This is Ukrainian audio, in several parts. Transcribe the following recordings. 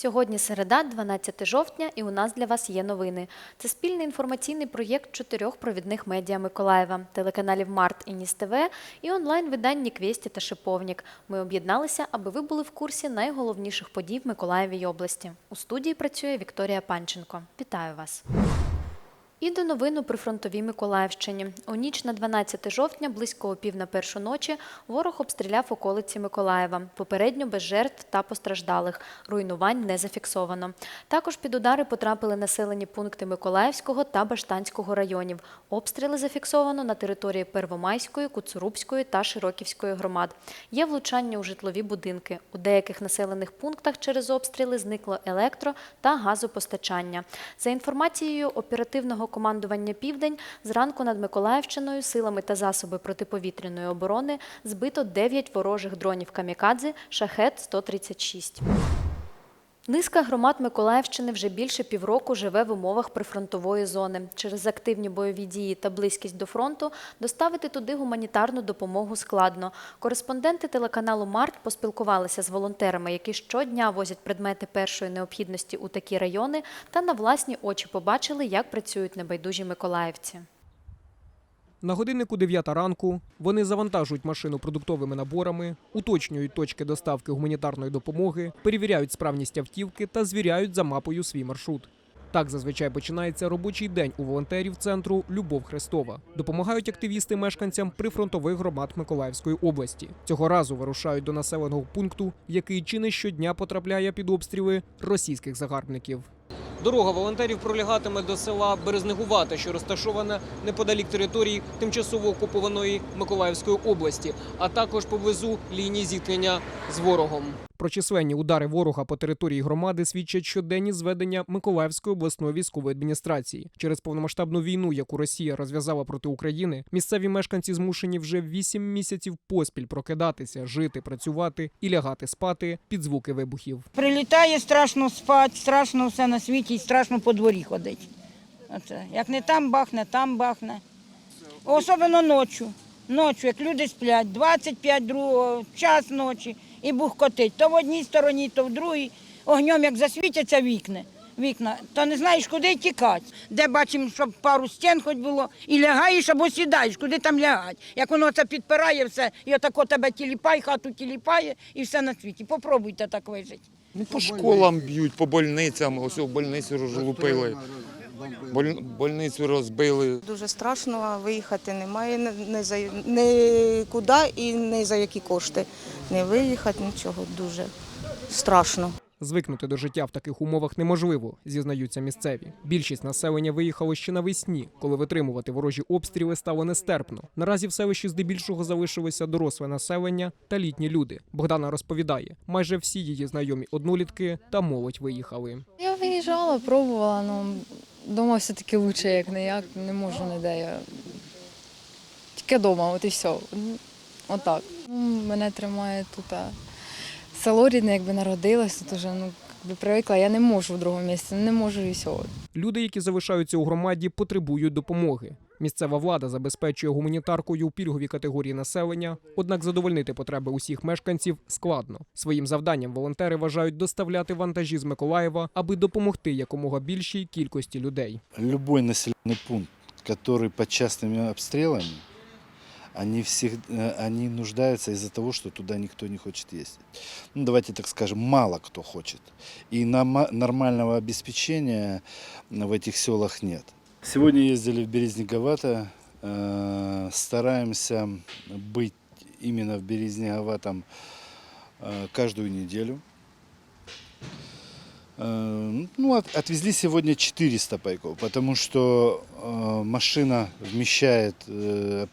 Сьогодні середа, 12 жовтня, і у нас для вас є новини. Це спільний інформаційний проєкт чотирьох провідних медіа Миколаєва, телеканалів Март і Ніс ТВ і онлайн-видань Ніквєсті та Шиповнік. Ми об'єдналися, аби ви були в курсі найголовніших подій в Миколаєвій області. У студії працює Вікторія Панченко. Вітаю вас! І до новин у прифронтовій Миколаївщині. У ніч на 12 жовтня, близько о пів на першу ночі, ворог обстріляв околиці Миколаєва. Попередньо без жертв та постраждалих. Руйнувань не зафіксовано. Також під удари потрапили населені пункти Миколаївського та Баштанського районів. Обстріли зафіксовано на території Первомайської, Куцурубської та Широківської громад. Є влучання у житлові будинки. У деяких населених пунктах через обстріли зникло електро та газопостачання. За інформацією оперативного командування Південь, зранку над Миколаївщиною силами та засоби протиповітряної оборони збито 9 ворожих дронів камікадзе Шахет-136. Низка громад Миколаївщини вже більше півроку живе в умовах прифронтової зони. Через активні бойові дії та близькість до фронту доставити туди гуманітарну допомогу складно. Кореспонденти телеканалу Март поспілкувалися з волонтерами, які щодня возять предмети першої необхідності у такі райони, та на власні очі побачили, як працюють небайдужі миколаївці. На годиннику 9 ранку вони завантажують машину продуктовими наборами, уточнюють точки доставки гуманітарної допомоги, перевіряють справність автівки та звіряють за мапою свій маршрут. Так зазвичай починається робочий день у волонтерів центру Любов Христова. Допомагають активісти мешканцям прифронтових громад Миколаївської області. Цього разу вирушають до населеного пункту, який чи не щодня потрапляє під обстріли російських загарбників. Дорога волонтерів пролягатиме до села Березнегувата, що розташоване неподалік території тимчасово окупованої Миколаївської області, а також поблизу лінії зіткнення з ворогом. Про численні удари ворога по території громади свідчать щоденні зведення Миколаївської обласної військової адміністрації. Через повномасштабну війну, яку Росія розв'язала проти України, місцеві мешканці змушені вже вісім місяців поспіль прокидатися, жити, працювати і лягати спати під звуки вибухів. Прилітає, страшно спати, страшно все на світі, і страшно по дворі ходити. Оце. Як не там бахне, там бахне. Особливо ночі. Ночі, як люди сплять, 25 другого, час ночі і бухкотить. То в одній стороні, то в другій. Огнем як засвітяться вікна, вікна, то не знаєш, куди тікати. Де бачимо, щоб пару стін хоч було, і лягаєш або сідаєш, куди там лягати. Як воно це підпирає все, і отако тебе тіліпає, хату тіліпає, і все на світі. Попробуйте так вижити. Ну, по школам б'ють, по больницям. Ось в больницю розлупили. Боль- Больницю розбили. Дуже страшно, виїхати немає ні, ні за нікуди і ні за які кошти. Не виїхати, нічого дуже страшно. Звикнути до життя в таких умовах неможливо, зізнаються місцеві. Більшість населення виїхало ще навесні, коли витримувати ворожі обстріли стало нестерпно. Наразі в селищі здебільшого залишилося доросле населення та літні люди. Богдана розповідає, майже всі її знайомі однолітки та молодь виїхали. Я виїжджала, пробувала, ну дома все-таки краще, як не як, не можу ніде. Я... Тільки вдома, от і все. Отак. Ну, мене тримає тут. Село рідне, якби народилась, тут уже ну, якби привикла, я не можу в другому місці, не можу і все. Люди, які залишаються у громаді, потребують допомоги. Місцева влада забезпечує гуманітаркою у пільгові категорії населення, однак задовольнити потреби усіх мешканців складно. Своїм завданням волонтери вважають доставляти вантажі з Миколаєва, аби допомогти якомога більшій кількості людей. Любой населенный пункт, который под частыми обстрелами, они, всех, э, они нуждаются из-за того, что туда никто не хочет ездить. Ну, давайте так скажем, мало кто хочет. И норма- нормального обеспечения в этих селах нет. Сегодня ездили в Березниковато, э, стараемся быть именно в Березниковатом э, каждую неделю. Э, Ну, от- отвезли сегодня 400 пайков, потому что машина вмещает э,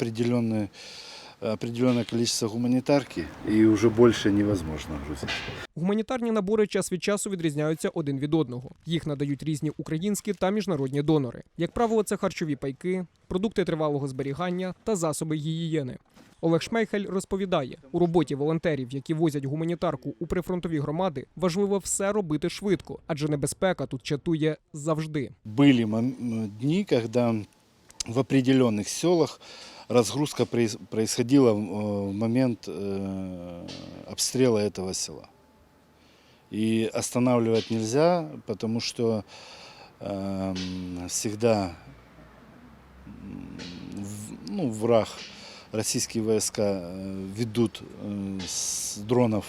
определенное, количество гуманитарки, и уже больше невозможно грузить. Гуманітарні набори час від часу відрізняються один від одного. Їх надають різні українські та міжнародні донори. Як правило, це харчові пайки, продукти тривалого зберігання та засоби гігієни. Олег Шмейхель розповідає, у роботі волонтерів, які возять гуманітарку у прифронтові громади, важливо все робити швидко, адже небезпека тут чатує завжди. Были мом- дни, когда в определенных селах разгрузка проис- происходила в э, момент э, обстрела этого села. И останавливать нельзя, потому что эм, всегда ну, враг, российские войска э, ведут с дронов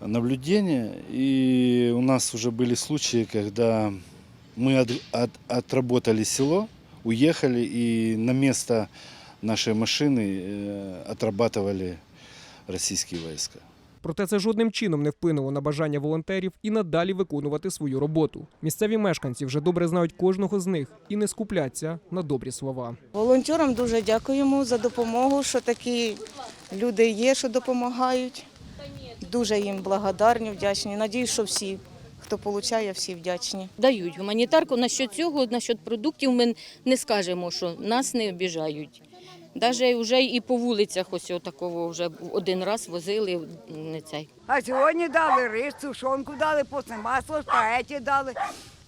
наблюдения. И у нас уже были случаи, когда мы от- от- отработали село, уехали и на место нашей машины э, отрабатывали российские войска. Проте це жодним чином не вплинуло на бажання волонтерів і надалі виконувати свою роботу. Місцеві мешканці вже добре знають кожного з них і не скупляться на добрі слова. Волонтерам дуже дякуємо за допомогу, що такі люди є, що допомагають. Дуже їм благодарні, вдячні. Надіюсь, що всі, хто отримує, всі вдячні. дають гуманітарку. Насчет цього, насчет продуктів ми не скажемо, що нас не обіжають. Навіть вже і по вулицях ось такого вже один раз возили не цей. А сьогодні дали рис, сушонку дали, после масло, спагеті дали.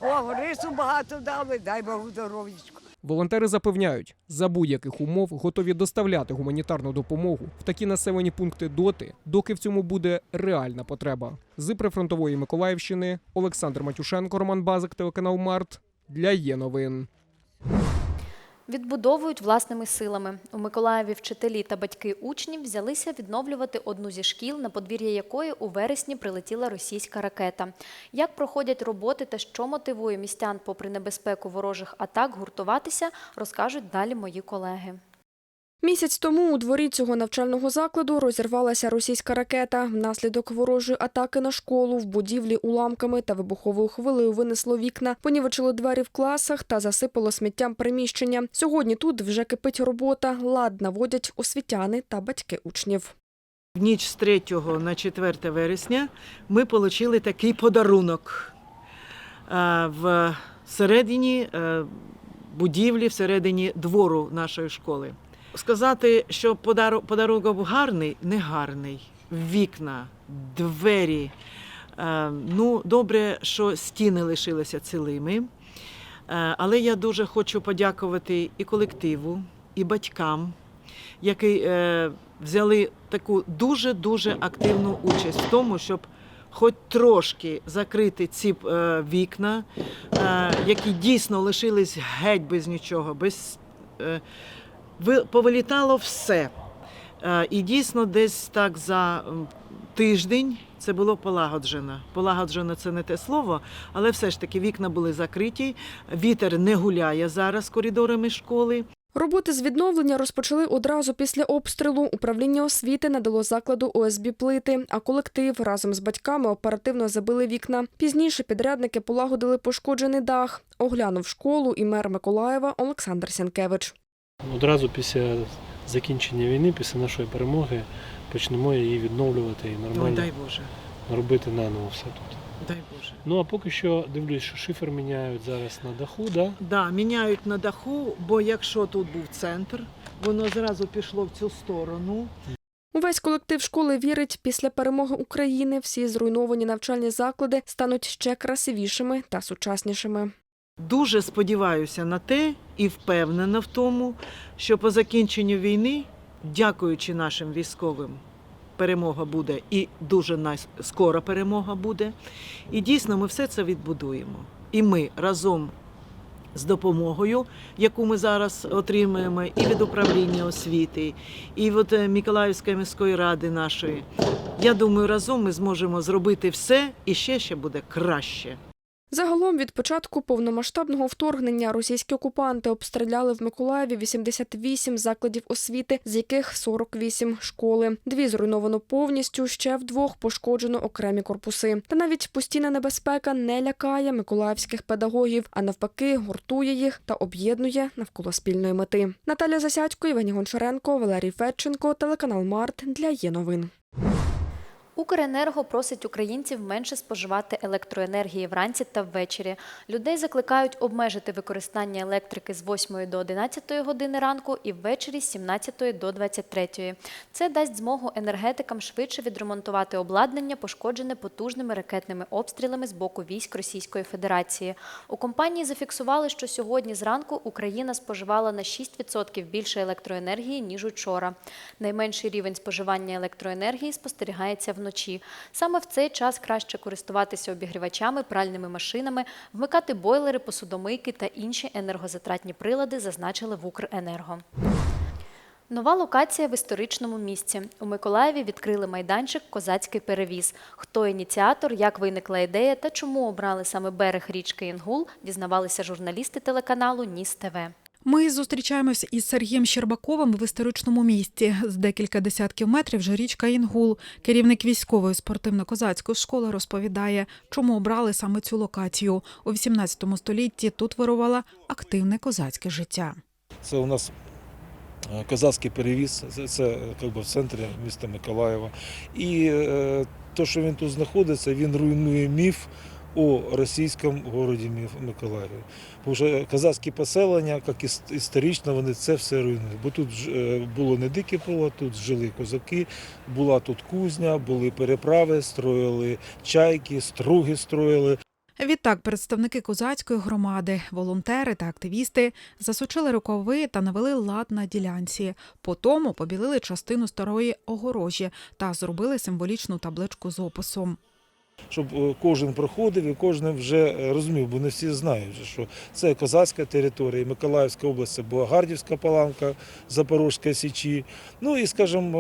О, рису багато дали, дай Богу здоров'ячку. Волонтери запевняють, за будь-яких умов готові доставляти гуманітарну допомогу в такі населені пункти доти, доки в цьому буде реальна потреба. З прифронтової Миколаївщини Олександр Матюшенко, Роман Базик, телеканал Март для є новин. Відбудовують власними силами. У Миколаєві вчителі та батьки учнів взялися відновлювати одну зі шкіл, на подвір'я якої у вересні прилетіла російська ракета. Як проходять роботи та що мотивує містян, попри небезпеку ворожих атак, гуртуватися, розкажуть далі мої колеги. Місяць тому у дворі цього навчального закладу розірвалася російська ракета. Внаслідок ворожої атаки на школу в будівлі уламками та вибуховою хвилею винесло вікна, понівечило двері в класах та засипало сміттям приміщення. Сьогодні тут вже кипить робота. Лад наводять освітяни та батьки учнів. В ніч з 3 на 4 вересня ми отримали такий подарунок в середині е, будівлі, всередині двору нашої школи. Сказати, що подару- подарунок гарний, не гарний. Вікна, двері. Е, Ну, добре, що стіни лишилися цілими. Е, Але я дуже хочу подякувати і колективу, і батькам, які е, взяли таку дуже-дуже активну участь в тому, щоб хоч трошки закрити ці вікна, які дійсно лишились геть без нічого, без, повилітало все. Е, і дійсно десь так за тиждень це було полагоджено. Полагоджено це не те слово, але все ж таки вікна були закриті, вітер не гуляє зараз коридорами школи. Роботи з відновлення розпочали одразу після обстрілу. Управління освіти надало закладу ОСБ плити, а колектив разом з батьками оперативно забили вікна. Пізніше підрядники полагодили пошкоджений дах. Оглянув школу і мер Миколаєва Олександр Сянкевич. Одразу після закінчення війни, після нашої перемоги, почнемо її відновлювати і Ой, нормально дай Боже, робити наново все тут. дай Боже. Ну а поки що дивлюсь, що шифер міняють зараз на даху, да? Да, міняють на даху, бо якщо тут був центр, воно зразу пішло в цю сторону. Увесь колектив школи вірить, після перемоги України всі зруйновані навчальні заклади стануть ще красивішими та сучаснішими. Дуже сподіваюся на те і впевнена в тому, що по закінченню війни, дякуючи нашим військовим, перемога буде і дуже скоро перемога буде. І дійсно ми все це відбудуємо. І ми разом з допомогою, яку ми зараз отримуємо і від управління освіти, і від е, Миколаївської міської ради нашої. Я думаю, разом ми зможемо зробити все і ще ще буде краще. Загалом від початку повномасштабного вторгнення російські окупанти обстріляли в Миколаєві 88 закладів освіти, з яких 48 – школи. Дві зруйновано повністю, ще в двох пошкоджено окремі корпуси. Та навіть постійна небезпека не лякає миколаївських педагогів, а навпаки гуртує їх та об'єднує навколо спільної мети. Наталя Засядько, Євгеній Гончаренко, Валерій Федченко, телеканал Март для є новин. Укренерго просить українців менше споживати електроенергії вранці та ввечері. Людей закликають обмежити використання електрики з 8 до 11 години ранку і ввечері з 17 до 23. Це дасть змогу енергетикам швидше відремонтувати обладнання, пошкоджене потужними ракетними обстрілами з боку військ Російської Федерації. У компанії зафіксували, що сьогодні зранку Україна споживала на 6% більше електроенергії ніж учора. Найменший рівень споживання електроенергії спостерігається вночі. Вночі. Саме в цей час краще користуватися обігрівачами, пральними машинами, вмикати бойлери, посудомийки та інші енергозатратні прилади, зазначили в Укренерго. Нова локація в історичному місці. У Миколаєві відкрили майданчик Козацький перевіз. Хто ініціатор, як виникла ідея та чому обрали саме берег річки Інгул, дізнавалися журналісти телеканалу Ніс ТВ. Ми зустрічаємось із Сергієм Щербаковим в історичному місті. З декілька десятків метрів вже річка Інгул. Керівник військової спортивно-козацької школи розповідає, чому обрали саме цю локацію. У 18 столітті тут вирувало активне козацьке життя. Це у нас е, козацький перевіз, це, це е, как би, в центрі міста Миколаєва. І е, то, що він тут знаходиться, він руйнує міф о російському городі Миколаєві. Тому що козацькі поселення, як історично, вони це все руйнують. Бо тут е, було не дике поле, тут жили козаки, була тут кузня, були переправи, строїли чайки, струги строїли. Відтак, представники козацької громади, волонтери та активісти засучили рукави та навели лад на ділянці. Потому побілили частину старої огорожі та зробили символічну табличку з описом. Щоб е, кожен проходив і кожен вже е, розумів, бо не всі знають, що це козацька територія, Миколаївська область, це Бугардівська паланка, Запорозька Січі. Ну і, скажімо,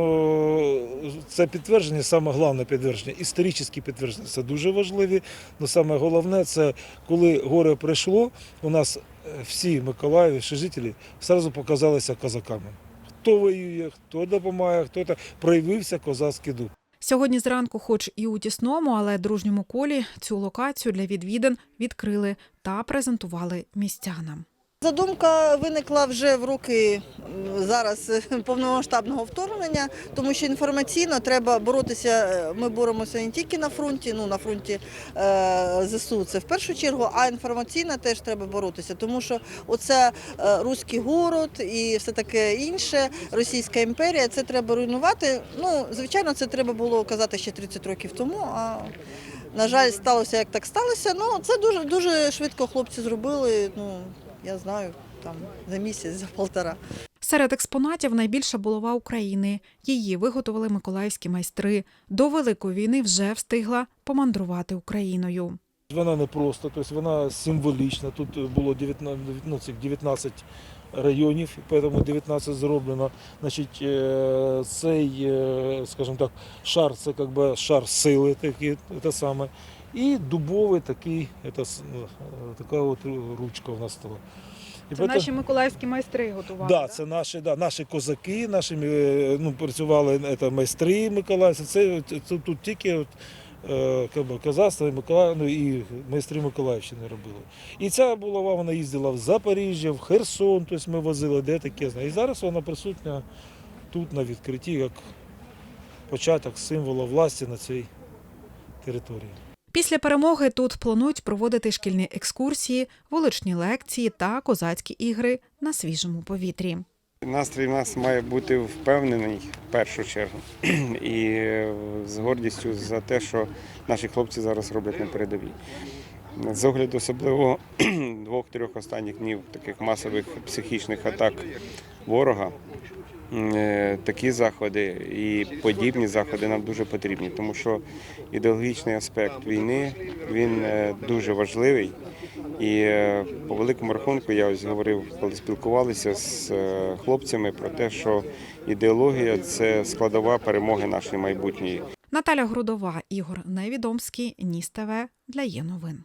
е, це підтвердження, саме головне підтвердження, історичні підтвердження, це дуже важливі. Але саме головне, це коли горе прийшло, у нас всі Миколаїві, всі жителі, одразу показалися козаками. Хто воює, хто допомагає, хто так проявився козацький дух. Сьогодні зранку, хоч і у тісному, але дружньому колі, цю локацію для відвідин відкрили та презентували містянам. Задумка виникла вже в роки зараз е, повномасштабного вторгнення, тому що інформаційно треба боротися. е, Ми боремося не тільки на фронті, ну на фронті е, ЗСУ це в першу чергу, а інформаційно теж треба боротися, тому що оце е, руський город і все таке інше, Російська імперія, це треба руйнувати. Ну, звичайно, це треба було казати ще 30 років тому. А на жаль, сталося як так сталося. Ну це дуже дуже швидко хлопці зробили. Ну я знаю, там за місяць, за полтора. Серед експонатів найбільша булава України. Її виготовили миколаївські майстри. До Великої війни вже встигла помандрувати Україною. Вона не просто, тобто вона символічна. Тут було 19, ну, 19 районів, тому 19 зроблено. Значить, е, цей, е, скажімо так, шар це як би шар сили, такий, це саме. І дубовий такий, це, с- ну, така от ручка у нас стала. І поэтому- миколаївські майстри готували. Да, це наші, да, наші козаки, наші е, ну, працювали це, майстри Миколаївці. Це, це, це тут тільки от, е, как і Миколаїв, ну, і майстри Миколаївщини робили. І ця булава вона їздила в Запоріжжя, в Херсон, тобто ми возили, де таке. знає. І зараз вона присутня тут на відкритті як початок символа власті на цій території. Після перемоги тут планують проводити шкільні екскурсії, вуличні лекції та козацькі ігри на свіжому повітрі. Настрій у нас має бути впевнений в першу чергу. І е, з гордістю за те, що наші хлопці зараз роблять на передовій. З огляду особливо двох-трьох останніх днів таких масових психічних атак ворога. Е, Такі заходи і подібні заходи нам дуже потрібні, тому що ідеологічний аспект війни він е, дуже важливий. І е, по великому рахунку я ось говорив, коли спілкувалися з хлопцями про те, що ідеологія це складова перемоги нашої майбутньої. Наталя Грудова, Ігор Невідомський, Ніс ТВ для є новин.